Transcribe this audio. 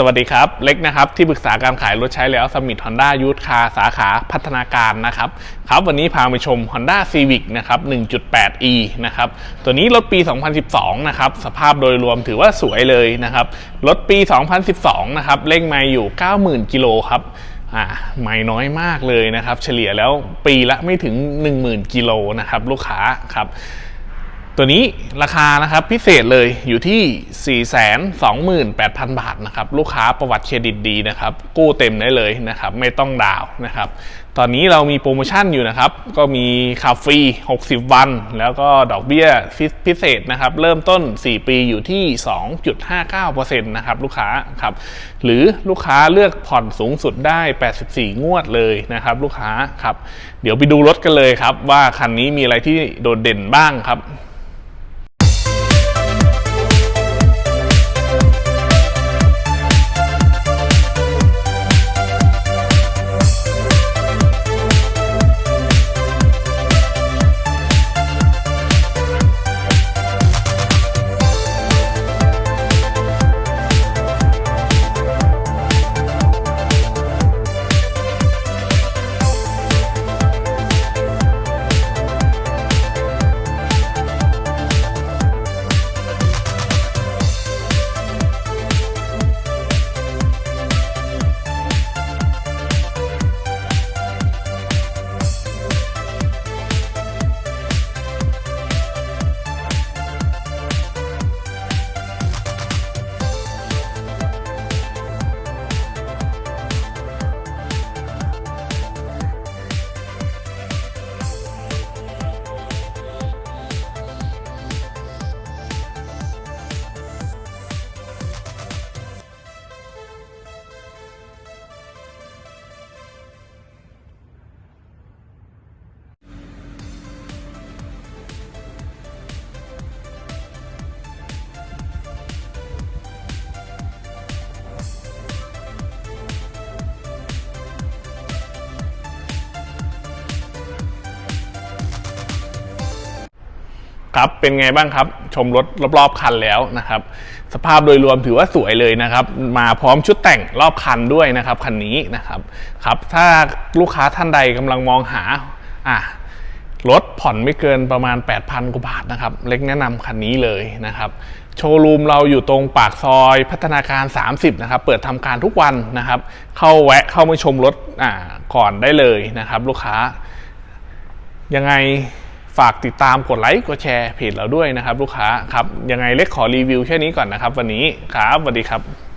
สวัสดีครับ เล็กนะครับที่ปรึกษาการขายรถใช้แล้วสมิธ Honda ยูทคาสาขาพัฒนาการนะครับครับวันนี้พาไปชม Honda Civic นะครับ 1.8e นะครับตัวนี้รถปี 2012 นะครับสภาพโดยรวมถือว่าสวยเลยนะครับรถปี 2012 นะครับเลขไมล์อยู่ 90,000 กิโลครับอ่าไม่น้อยมากเลยนะครับ เฉลี่ยแล้วปีละไม่ถึง 10,000 กิโลนะครับลูกค้าครับ ตัวนี้ราคานะครับพิเศษเลยอยู่ที่ 428,000 บาทนะครับลูกค้าประวัติเครดิตดีนะครับกู้เต็มได้เลยนะครับไม่ต้องดาวนะครับตอนนี้เรามีโปรโมชั่นอยู่นะครับ ก็มีคาฟรี 60 วัน แล้วก็ดอกเบี้ยพิเศษนะครับ เริ่มต้น 4 ปีอยู่ที่ 2.59%นะครับลูกค้าครับ หรือลูกค้าเลือกผ่อนสูงสุดได้ 84 งวดเลยนะครับ ลูกค้าครับ เดี๋ยวไปดูรถกันเลยครับ ว่าคันนี้มีอะไรที่โดดเด่นบ้างครับ ครับเป็นไงบ้างครับ ชมรถรอบๆคันแล้วนะครับ สภาพโดยรวมถือว่าสวยเลยนะครับ มาพร้อมชุดแต่งรอบคันด้วยนะครับคันนี้นะครับครับ ถ้าลูกค้าท่านใดกำลังมองหาอะรถผ่อนไม่เกินประมาณ 8,000กว่าบาทนะครับ เล็กแนะนำคันนี้เลยนะครับ โชว์รูมเราอยู่ตรงปากซอยพัฒนาการ 30 นะครับ เปิดทำการทุกวันนะครับ เข้าแวะเข้ามาชมรถอ่าก่อนได้เลยนะครับ ลูกค้ายังไง ฝากติดตามกดไลค์กดแชร์เพจเราด้วยนะครับ ลูกค้าครับยังไงเล็กขอรีวิวแค่นี้ก่อนนะครับ วันนี้ครับสวัสดีครับ